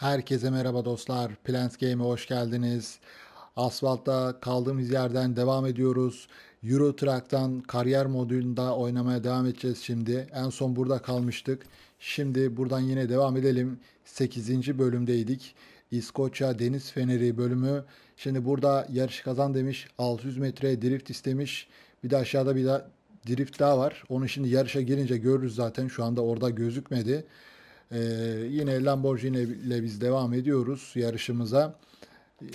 Herkese merhaba dostlar. Plants Game'e hoş geldiniz. Asfaltta kaldığımız yerden devam ediyoruz. Euro Truck'tan kariyer modülünde oynamaya devam edeceğiz şimdi. En son burada kalmıştık. Şimdi buradan yine devam edelim. 8. bölümdeydik. İskoçya Deniz Feneri bölümü. Şimdi burada yarış kazan demiş. 600 metre drift istemiş. Bir de aşağıda bir daha drift daha var. Onu şimdi yarışa girince görürüz zaten. Şu anda orada gözükmedi. Ee, yine Lamborghini ile biz devam ediyoruz yarışımıza. Ee,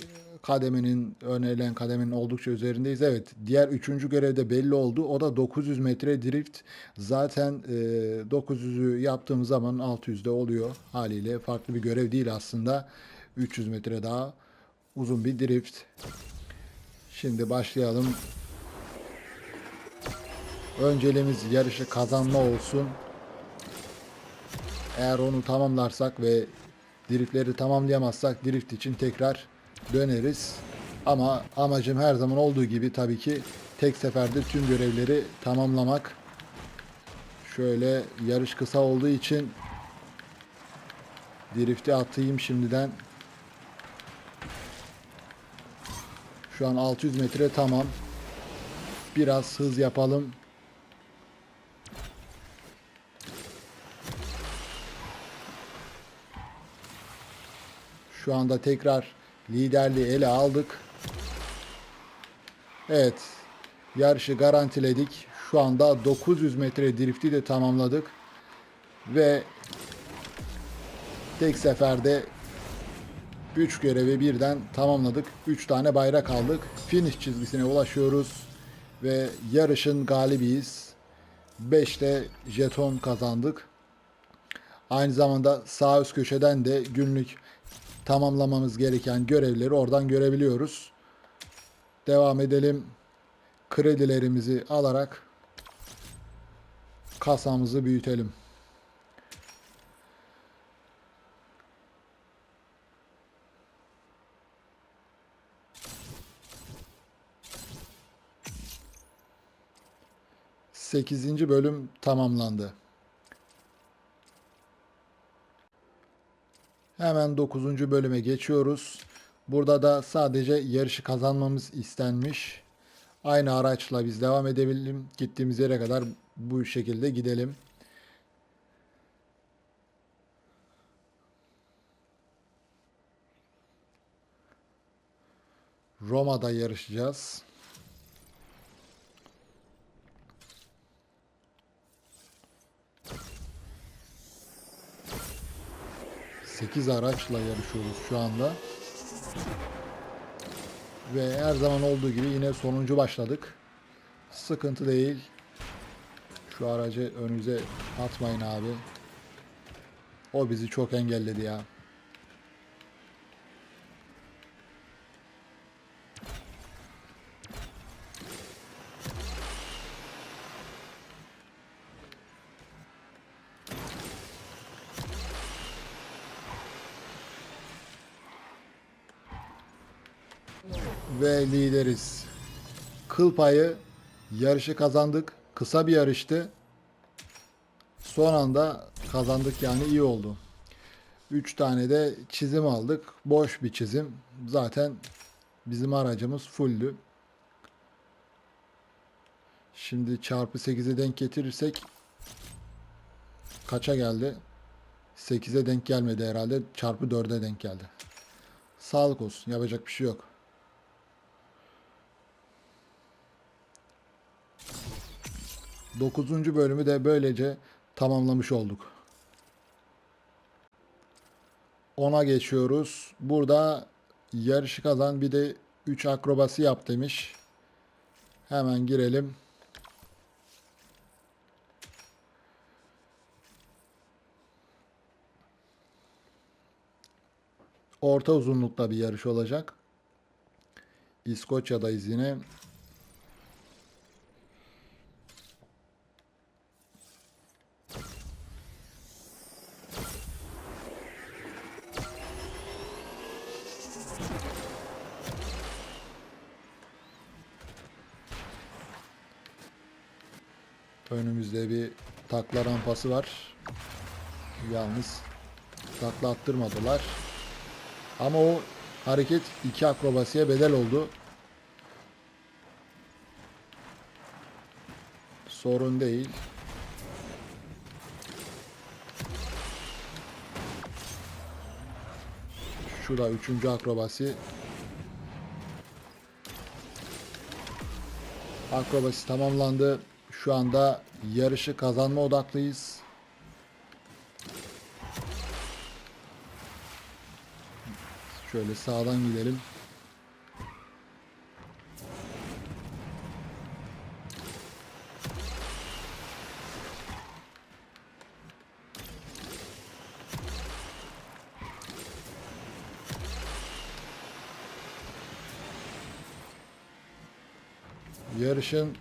Kademenin önerilen kademenin oldukça üzerindeyiz. Evet diğer üçüncü görevde belli oldu. O da 900 metre drift. Zaten e, 900'ü yaptığımız zaman 600'de oluyor haliyle. Farklı bir görev değil aslında. 300 metre daha uzun bir drift. Şimdi başlayalım. Önceliğimiz yarışı kazanma olsun. Eğer onu tamamlarsak ve driftleri tamamlayamazsak drift için tekrar döneriz. Ama amacım her zaman olduğu gibi tabii ki tek seferde tüm görevleri tamamlamak. Şöyle yarış kısa olduğu için drifti atayım şimdiden. Şu an 600 metre tamam. Biraz hız yapalım. Şu anda tekrar liderliği ele aldık. Evet. Yarışı garantiledik. Şu anda 900 metre drifti de tamamladık. Ve tek seferde 3 görevi birden tamamladık. 3 tane bayrak aldık. Finish çizgisine ulaşıyoruz. Ve yarışın galibiyiz. 5 de jeton kazandık. Aynı zamanda sağ üst köşeden de günlük tamamlamamız gereken görevleri oradan görebiliyoruz. Devam edelim. Kredilerimizi alarak kasamızı büyütelim. Sekizinci bölüm tamamlandı. Hemen 9. bölüme geçiyoruz. Burada da sadece yarışı kazanmamız istenmiş. Aynı araçla biz devam edebilelim. Gittiğimiz yere kadar bu şekilde gidelim. Roma'da yarışacağız. Sekiz araçla yarışıyoruz şu anda. Ve her zaman olduğu gibi yine sonuncu başladık. Sıkıntı değil. Şu aracı önünüze atmayın abi. O bizi çok engelledi ya. Ve lideriz. Kıl payı yarışı kazandık. Kısa bir yarıştı. Son anda kazandık yani iyi oldu. 3 tane de çizim aldık. Boş bir çizim. Zaten bizim aracımız fulldü. Şimdi çarpı 8'e denk getirirsek kaça geldi? 8'e denk gelmedi herhalde. Çarpı 4'e denk geldi. Sağlık olsun. Yapacak bir şey yok. Dokuzuncu bölümü de böylece tamamlamış olduk. Ona geçiyoruz. Burada yarışı kazan bir de 3 akrobasi yap demiş. Hemen girelim. Orta uzunlukta bir yarış olacak. İskoçya'dayız yine. Önümüzde bir takla rampası var. Yalnız takla attırmadılar. Ama o hareket iki akrobasiye bedel oldu. Sorun değil. Şu da üçüncü akrobasi. Akrobasi tamamlandı. Şu anda yarışı kazanma odaklıyız. Şöyle sağdan gidelim. Yarışın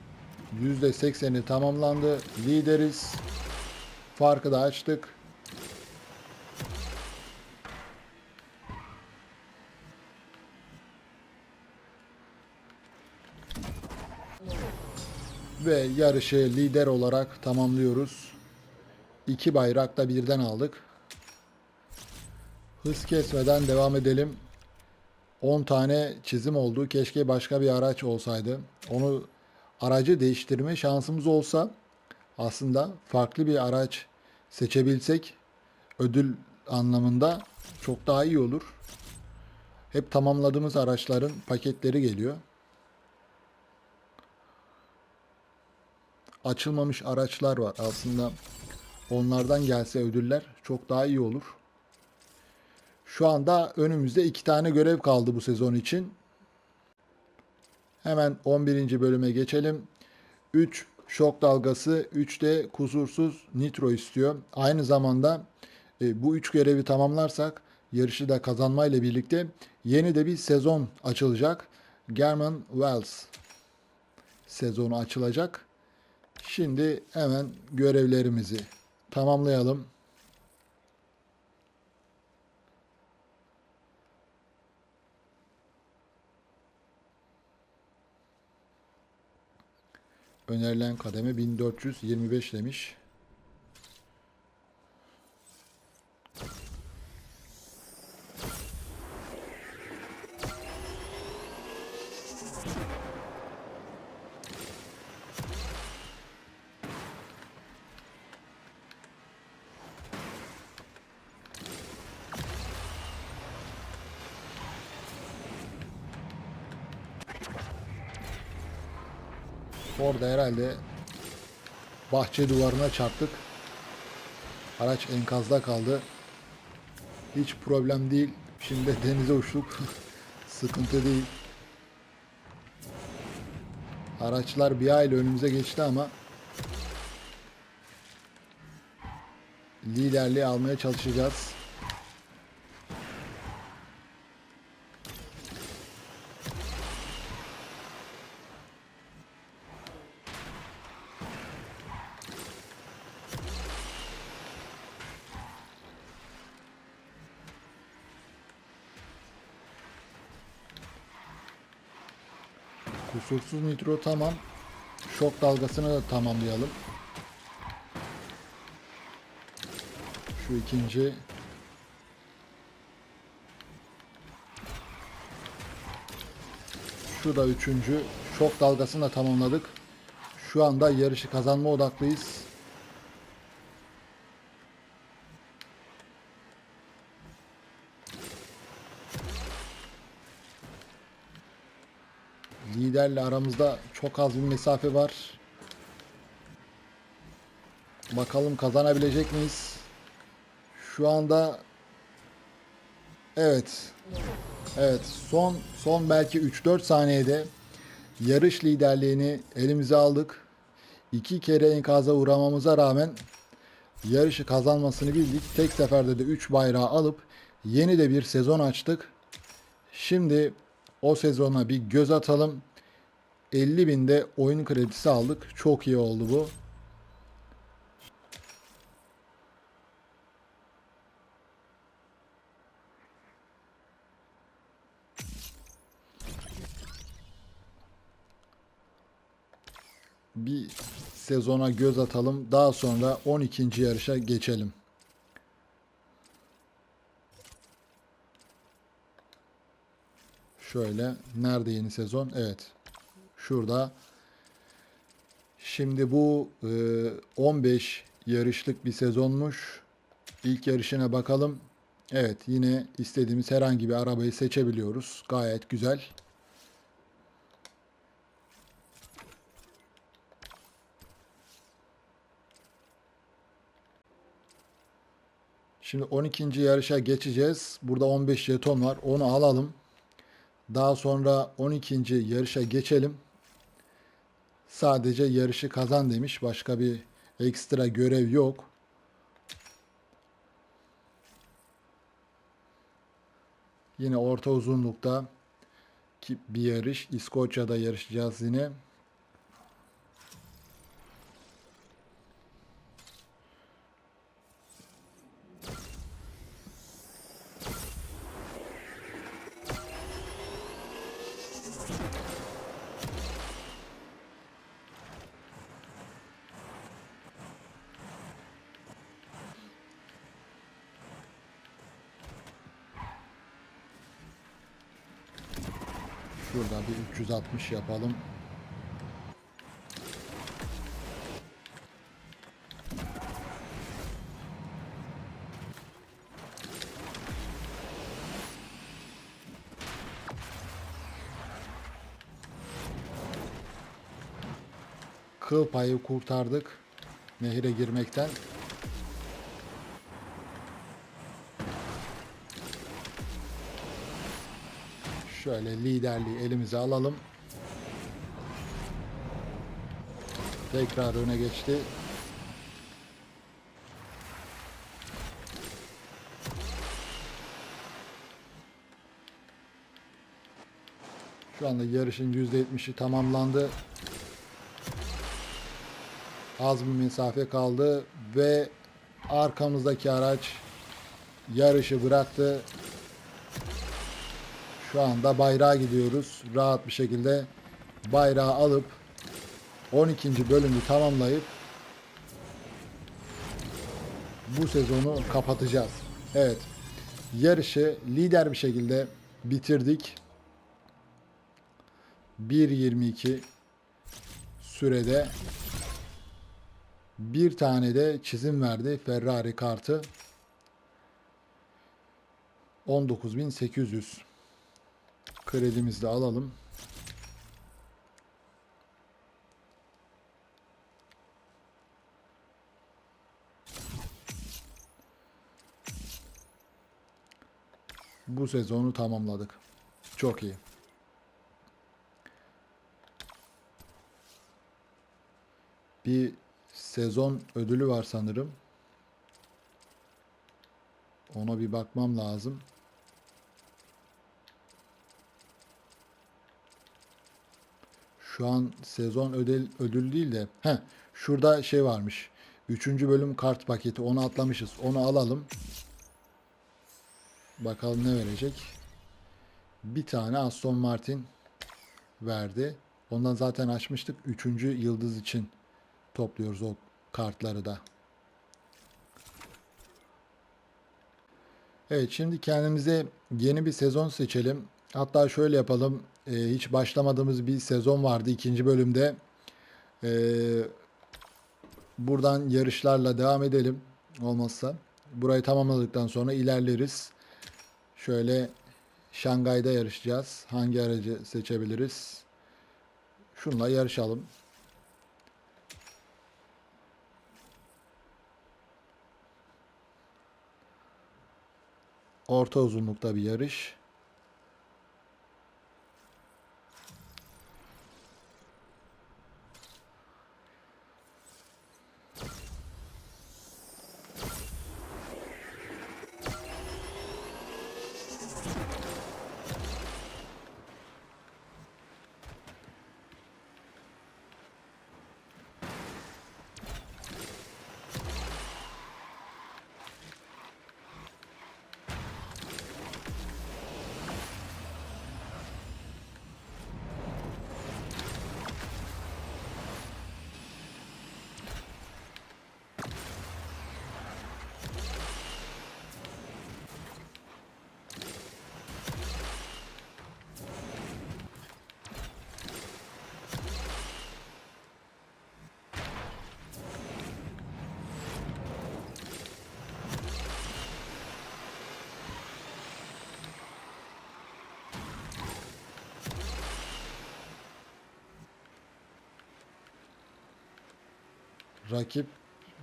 %80'i tamamlandı. Lideriz. Farkı da açtık. Ve yarışı lider olarak tamamlıyoruz. İki bayrak da birden aldık. Hız kesmeden devam edelim. 10 tane çizim oldu. Keşke başka bir araç olsaydı. Onu aracı değiştirme şansımız olsa aslında farklı bir araç seçebilsek ödül anlamında çok daha iyi olur. Hep tamamladığımız araçların paketleri geliyor. Açılmamış araçlar var aslında. Onlardan gelse ödüller çok daha iyi olur. Şu anda önümüzde iki tane görev kaldı bu sezon için. Hemen 11. bölüme geçelim. 3 şok dalgası, 3 de kusursuz nitro istiyor. Aynı zamanda e, bu 3 görevi tamamlarsak yarışı da kazanmayla birlikte yeni de bir sezon açılacak. German Wells sezonu açılacak. Şimdi hemen görevlerimizi tamamlayalım. Önerilen kademe 1425 demiş. Orada herhalde bahçe duvarına çarptık. Araç enkazda kaldı. Hiç problem değil. Şimdi denize uçtuk. Sıkıntı değil. Araçlar bir aile önümüze geçti ama liderliği almaya çalışacağız. Kusursuz nitro tamam. Şok dalgasını da tamamlayalım. Şu ikinci. Şu da üçüncü. Şok dalgasını da tamamladık. Şu anda yarışı kazanma odaklıyız. Liderle aramızda çok az bir mesafe var. Bakalım kazanabilecek miyiz? Şu anda evet. Evet, son son belki 3-4 saniyede yarış liderliğini elimize aldık. İki kere enkaza uğramamıza rağmen yarışı kazanmasını bildik. Tek seferde de 3 bayrağı alıp yeni de bir sezon açtık. Şimdi o sezona bir göz atalım. 50 binde oyun kredisi aldık. Çok iyi oldu bu. Bir sezona göz atalım. Daha sonra 12. yarışa geçelim. Şöyle nerede yeni sezon? Evet. Şurada. Şimdi bu e, 15 yarışlık bir sezonmuş. İlk yarışına bakalım. Evet yine istediğimiz herhangi bir arabayı seçebiliyoruz. Gayet güzel. Şimdi 12. yarışa geçeceğiz. Burada 15 jeton var. Onu alalım. Daha sonra 12. yarışa geçelim. Sadece yarışı kazan demiş. Başka bir ekstra görev yok. Yine orta uzunlukta bir yarış. İskoçya'da yarışacağız yine. Şurada bir 360 yapalım. Kıl payı kurtardık nehire girmekten. Şöyle liderliği elimize alalım. Tekrar öne geçti. Şu anda yarışın %70'i tamamlandı. Az bir mesafe kaldı ve arkamızdaki araç yarışı bıraktı. Şu anda bayrağa gidiyoruz. Rahat bir şekilde bayrağı alıp 12. bölümü tamamlayıp bu sezonu kapatacağız. Evet. Yarışı lider bir şekilde bitirdik. 1.22 sürede bir tane de çizim verdi Ferrari kartı. 19.800 Kredimizi de alalım. Bu sezonu tamamladık. Çok iyi. Bir sezon ödülü var sanırım. Ona bir bakmam lazım. Şu an sezon ödül, ödül değil de he şurada şey varmış. Üçüncü bölüm kart paketi onu atlamışız. Onu alalım. Bakalım ne verecek. Bir tane Aston Martin verdi. Ondan zaten açmıştık. Üçüncü yıldız için topluyoruz o kartları da. Evet şimdi kendimize yeni bir sezon seçelim. Hatta şöyle yapalım. Ee, hiç başlamadığımız bir sezon vardı ikinci bölümde. Ee, buradan yarışlarla devam edelim. Olmazsa. Burayı tamamladıktan sonra ilerleriz. Şöyle Şangay'da yarışacağız. Hangi aracı seçebiliriz? Şunla yarışalım. Orta uzunlukta bir yarış. Rakip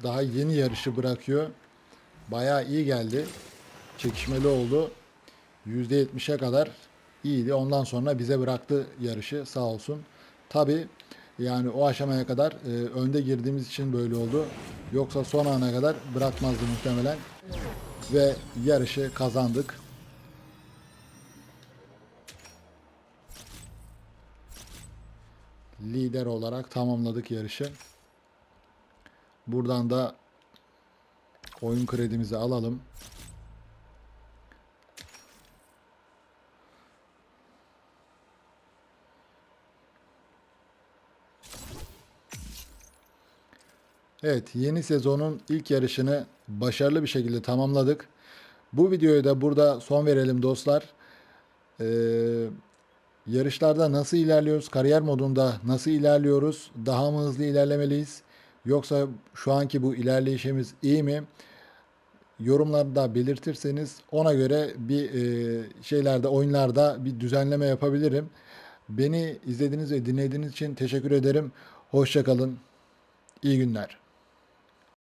daha yeni yarışı bırakıyor. Bayağı iyi geldi. Çekişmeli oldu. %70'e kadar iyiydi. Ondan sonra bize bıraktı yarışı sağ olsun. Tabi yani o aşamaya kadar e, önde girdiğimiz için böyle oldu. Yoksa son ana kadar bırakmazdı muhtemelen. Ve yarışı kazandık. Lider olarak tamamladık yarışı. Buradan da oyun kredimizi alalım. Evet, yeni sezonun ilk yarışını başarılı bir şekilde tamamladık. Bu videoyu da burada son verelim dostlar. Ee, yarışlarda nasıl ilerliyoruz? Kariyer modunda nasıl ilerliyoruz? Daha mı hızlı ilerlemeliyiz? Yoksa şu anki bu ilerleyişimiz iyi mi? Yorumlarda belirtirseniz ona göre bir e, şeylerde, oyunlarda bir düzenleme yapabilirim. Beni izlediğiniz ve dinlediğiniz için teşekkür ederim. Hoşçakalın. İyi günler.